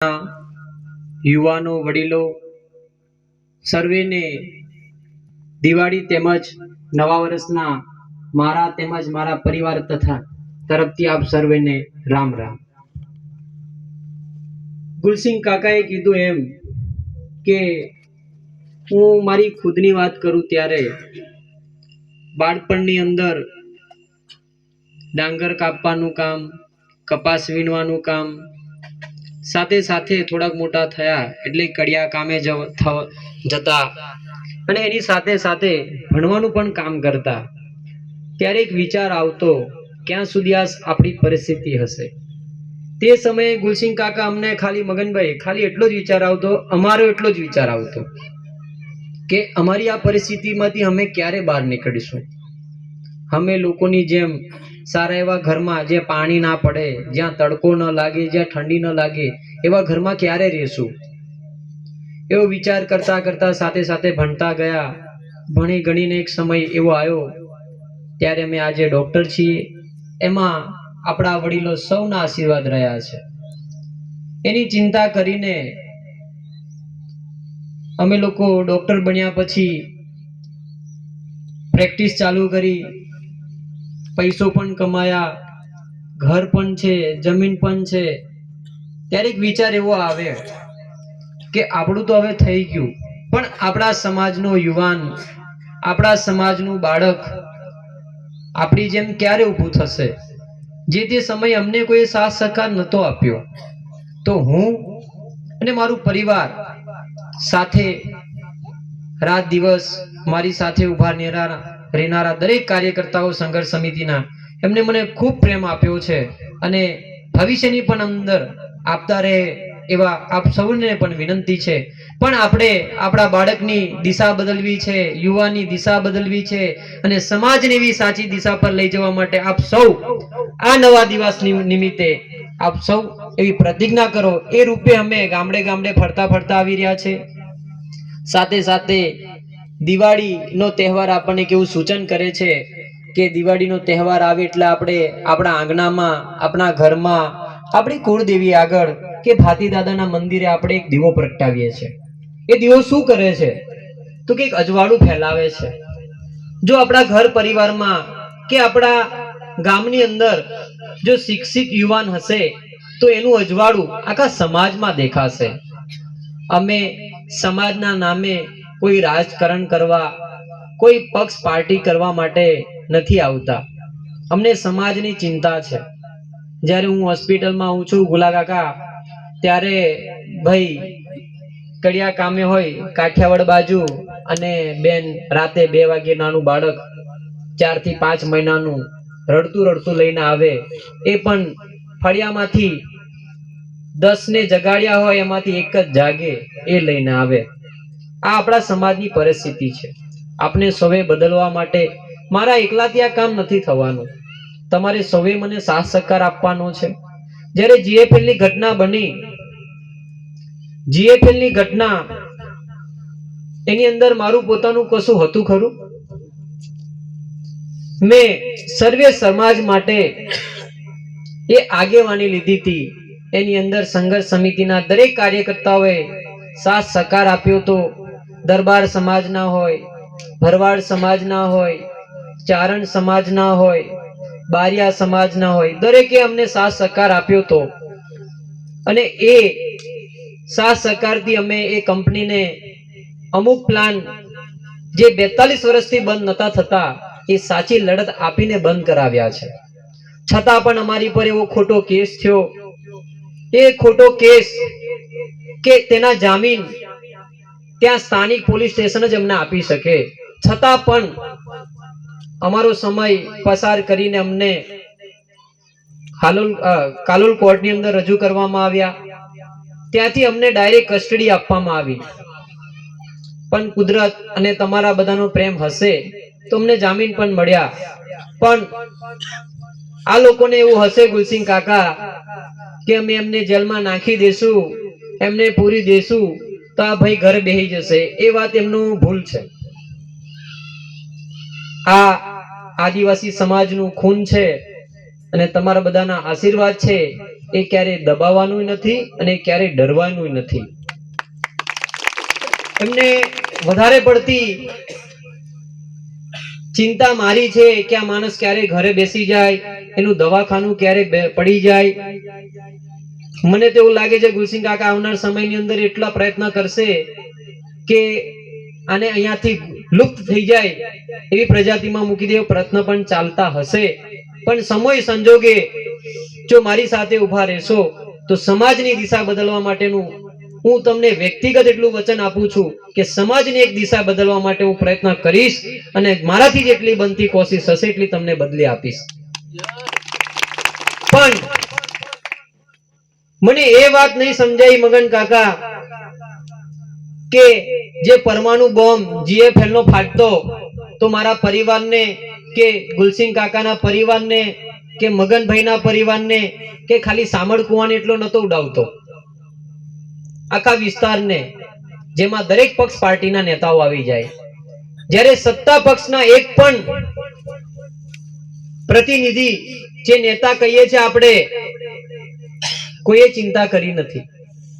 યુવાનો વડીલો સર્વેને દિવાળી તેમજ નવા વર્ષના મારા તેમજ મારા પરિવાર તથા તરફથી આપ સર્વેને રામ રામ. ગુલસિંહ કાકાએ કીધું એમ કે હું મારી ખુદની વાત કરું ત્યારે બાળપણની અંદર ડાંગર કાપવાનું કામ, કપાસ વીણવાનું કામ સાથે સાથે થોડાક મોટા થયા એટલે કડિયા કામે જતા અને એની સાથે સાથે ભણવાનું પણ કામ કરતા. ત્યારે એક વિચાર આવતો ક્યાં સુધી આ આપણી પરિસ્થિતિ હશે? તે સમયે ગુલસિંહ કાકા અમને ખાલી, મગનભાઈ, ખાલી એટલો જ વિચાર આવતો, અમારો એટલો જ વિચાર આવતો કે અમારી આ પરિસ્થિતિમાંથી અમે ક્યારે બહાર નીકળીશું? અમે લોકોની જેમ સારા એવા ઘરમાં જે પાણી ના પડે, જ્યાં તડકો ન લાગે, જ્યાં ઠંડી ન લાગે, એવા ઘરમાં ક્યારે રહેશું? એવો વિચાર કરતા કરતા સાથે સાથે ભણતા ગયા. ભણી ગણીને એક સમય એવો આવ્યો, ત્યારે અમે આજે ડૉક્ટર છીએ. એમાં આપણા વડીલો સૌના આશીર્વાદ રહ્યા છે. એની ચિંતા કરીને અમે લોકો ડોક્ટર બન્યા પછી પ્રેક્ટિસ ચાલુ કરી. પૈસો પણ કમાયા, ઘર પણ છે, જમીન પણ છે. ત્યારે એક વિચાર એવો આવે કે આપણું તો હવે થઈ ગયું, પણ આપણા સમાજનો યુવાન, આપણા સમાજનું બાળક આપણી જેમ ક્યારે ઊભું થશે? જે તે સમય અમને કોઈ સાથ સહકાર નહોતો આપ્યો, તો હું અને મારું પરિવાર સાથે રાત દિવસ મારી સાથે ઊભા રહેનારા રહેનારા દરેક કાર્યકર્તાઓ સંઘર્ષ સમિતિના, એમને મને ખૂબ પ્રેમ આપ્યો છે અને ભવિષ્યની પણ અંદર આપતા રહે એવા આપ સૌને પણ વિનંતી છે. પણ આપણે આપણા બાળકની દિશા બદલવી છે યુવાની દિશા બદલવી છે અને સમાજને એવી સાચી દિશા પર લઈ જવા માટે આપ સૌ આ નવા દિવસ નિમિત્તે આપ સૌ એવી પ્રતિજ્ઞા કરો. એ રૂપે અમે ગામડે ગામડે ફરતા ફરતા આવી રહ્યા છે. સાથે સાથે દિવાળીનો તહેવાર આપણને કેવું સૂચન કરે છે કે દિવાળીનો તહેવાર આવે એટલે આપણે આપણા આંગણામાં, આપણા ઘરમાં, આપણી કુળદેવી આગળ કે ભાતી દાદાના મંદિરે આપણે એક દીવો પ્રગટાવીએ છીએ એ દીવો શું કરે છે? તો કે એક અજવાળું ફેલાવે છે. જો આપણા ઘર પરિવારમાં કે આપણા ગામની અંદર જો શિક્ષિત યુવાન હશે, તો એનું અજવાળું આખા સમાજમાં દેખાશે. અમે સમાજના નામે કોઈ રાજકારણ કરવા, કોઈ પક્ષ પાર્ટી કરવા માટે નથી આવતા. અમને સમાજની ચિંતા છે. જ્યારે હું હોસ્પિટલમાં આવું છું ગુલાકાકા ત્યારે ભાઈ કડિયા કામે હોય, કાઠિયાવાડ બાજુ અને બેન રાતે બે વાગે નાનું બાળક ચારથી પાંચ મહિનાનું રડતું રડતું લઈને આવે, એ પણ ફળિયામાંથી દસ ને જગાડ્યા હોય, એમાંથી એક જ જાગે એ લઈને આવે. આ આપણા સમાજની પરિસ્થિતિ છે. આપણે સૌએ બદલવા માટે મારા એકલાથી આ કામ નથી થવાનું. તમારે સૌએ મને સાથ સહકાર આપવાનો છે. જ્યારે જીએફએલની ઘટના બની, જીએફએલની ઘટના, એની અંદર મારું પોતાનું કશું હતું ખરું? મેં સર્વે સમાજ માટે એ આગેવાની લીધી હતી. એની અંદર સંઘર્ષ સમિતિના દરેક કાર્યકર્તાઓએ સાથ સહકાર આપ્યો તો દરબાર સમાજના હોય, ભરવાડ સમાજના હોય, ચારણ સમાજના હોય, બારિયા સમાજના હોય, દરેકે અમને સાથ સહકાર આપ્યો હતો અને એ સાથ સહકારથી અમે એ કંપનીને અમુક પ્લાન જે બેતાલીસ વર્ષથી બંધ નતા થતા, એ સાચી લડત આપીને બંધ કરાવ્યા છે. છતાં પણ અમારી પર એવો ખોટો કેસ થયો. એ ખોટો કેસ કે તેના જામીન ત્યાં સ્થાનિક પોલીસ સ્ટેશન જ અમને આપી શકે. છતાં પણ અમારો સમય પસાર કરીને અમને હાલોલ કાલોલ કોર્ટની અંદર રજૂ કરવામાં આવ્યા. ત્યાંથી અમને ડાયરેક્ટ કસ્ટડી આપવામાં આવી. પણ કુદરત અને તમારા બધાનો પ્રેમ હશે તો અમને જામીન પણ મળ્યા. પણ આ લોકોને એવું હશે ગુલસિંહ કાકા કે અમે એમને જેલમાં નાખી દેશું, એમને પૂરી દેશું. તો આ ભાઈ ઘરે બેહી જશે. એ વાત એમનું ભૂલ છે. આ આદિવાસી સમાજનું ખૂન છે અને તમારા બધાના આશીર્વાદ છે, એ ક્યારેય દબાવવાનું નથી અને ક્યારેય ડરવાનું નથી. એમને વધારે પડતી ચિંતા મારી છે કે આ માણસ ક્યારે ઘરે બેસી જાય, એનું દવાખાનું ક્યારે પડી જાય. મને તો એવું લાગે છે ગુલસિંહ કાકા આવનાર સમયની અંદર એટલા પ્રયત્ન કરશે કે આને અહીંયાથી લુપ્ત થઈ જાય એવી પ્રજાતિમાં મૂકી દેવો, પ્રયત્ન પણ ચાલતા હશે. પણ સમય સંજોગે જો મારી સાથે ઊભા રહેશો, તો સમાજની દિશા બદલવા માટેનું હું તમને વ્યક્તિગત એટલું વચન આપું છું કે સમાજની એક દિશા બદલવા માટે હું પ્રયત્ન કરીશ અને મારાથી જેટલી બનતી કોશિશ હશે એટલી તમને બદલી આપીશ. પણ મને એ વાત નહીં સમજાઈ મગન કાકા, કે જે પરમાણુ બોમ્બ જીએફએલ નો ફાટતો, તો મારા પરિવારને કે ગુલસિંહ કાકાના પરિવારને કે મગનભાઈના પરિવારને કે ખાલી સામળ એટલો નતો ઉડાવતો. આખા વિસ્તારને, જેમાં દરેક પક્ષ પાર્ટીના નેતાઓ આવી જાય. જ્યારે સત્તા પક્ષના એક પણ પ્રતિનિધિ જે નેતા કહીએ છીએ આપણે કોઈએ ચિંતા કરી નથી.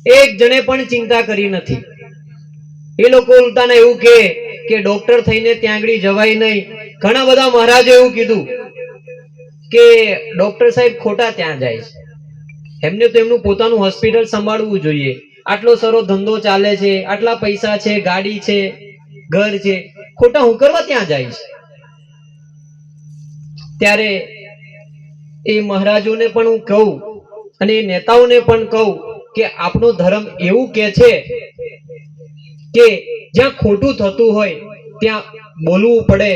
એક જણે પણ ચિંતા કરી નથી. એ લોકો ઉલટાને એવું કે કે ડોક્ટર થઈને ત્યાં આગળ જવાય નહીં. ઘણા બધા મહારાજો એવું કીધું કે ડોક્ટર સાહેબ ખોટા ત્યાં જાય છે. એમને તો એમનું પોતાનું હોસ્પિટલ સંભાળવું જોઈએ. આટલો સારો ધંધો ચાલે છે, આટલા પૈસા છે, ગાડી છે, ઘર છે. ખોટા હું કરવા ત્યાં જાય છે? ત્યારે એ મહારાજોને પણ હું કહું અને એ નેતાઓને પણ કહું કે આપણો ધર્મ એવું કે છે કે જ્યાં ખોટું થતું હોય ત્યાં બોલવું પડે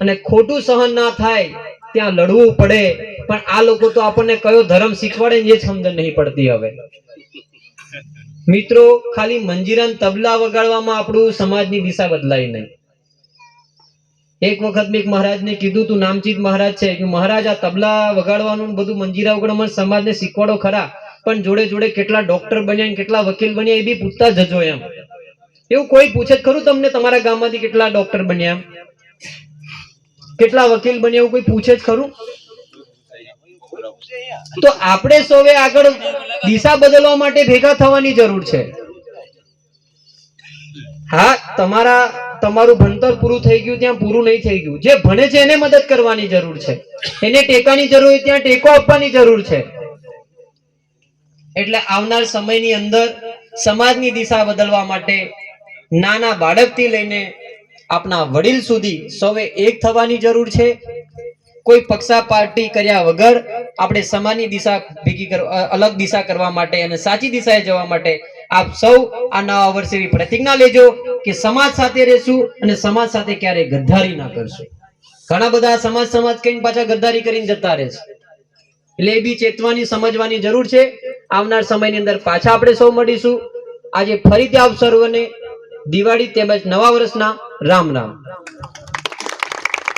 અને ખોટું સહન ના થાય ત્યાં લડવું પડે. પણ આ લોકો તો આપણને કયો ધર્મ શીખવાડે એ સમજણ નહીં પડતી હવે. મિત્રો, ખાલી મંજીરાન તબલા વગાડવામાં આપણું સમાજની દિશા બદલાય નહીં. એક વખત મેં મહારાજને કીધું, તું નામચીત મહારાજ છે. કે મહારાજ, આ તબલા વગાડવાનું બધું મંજીરા વગાડવાનું સમાજને શીખવાડો ખરા, પણ જોડે જોડે કેટલા ડોક્ટર બન્યા કેટલા વકીલ બન્યા એ બી પૂછતા જજો એમ. એવું કોઈ પૂછે ખરું તમને તમારા ગામમાંથી કેટલા ડોક્ટર બન્યા? કેટલા વકીલ બન્યા એવું કોઈ પૂછે જ ખરું? તો આપણે સૌએ આગળ દિશા બદલવા માટે ભેગા થવાની જરૂર છે. હા, તમારા તમારું ભણતર પૂરું થઈ ગયું ત્યાં પૂરું નહીં થઈ ગયું. જે ભણે છે એને મદદ કરવાની જરૂર છે. એને ટેકાની જરૂર ત્યાં ટેકો આપવાની જરૂર છે. એટલે આવનાર સમયની અંદર સમાજની દિશા બદલવા માટે નાના બાળકથી લઈને આપણા વડીલ સુધી સૌએ એક થવાની જરૂર છે. કોઈ પક્ષા પાર્ટી કર્યા વગર આપણે સમાજની દિશા ભેગી કરવા અલગ દિશા કરવા માટે અને સાચી દિશાએ જવા માટે આપ સૌ આ નવા વર્ષે એવી પ્રતિજ્ઞા લેજો કે સમાજ સાથે રહેશું અને સમાજ સાથે ક્યારેય ગદ્દારી ના કરશું. ઘણા બધા સમાજ સમાજ કહીને પાછા ગદ્દારી કરીને જતા રહે છે. એટલે એ બી ચેતવાની, સમજવાની જરૂર છે. આવનાર સમયની અંદર પાછા આપણે સૌ મળીશું. આજે ફરીથી આપ સર્વને દિવાળી તેમજ નવા વર્ષના રામ રામ.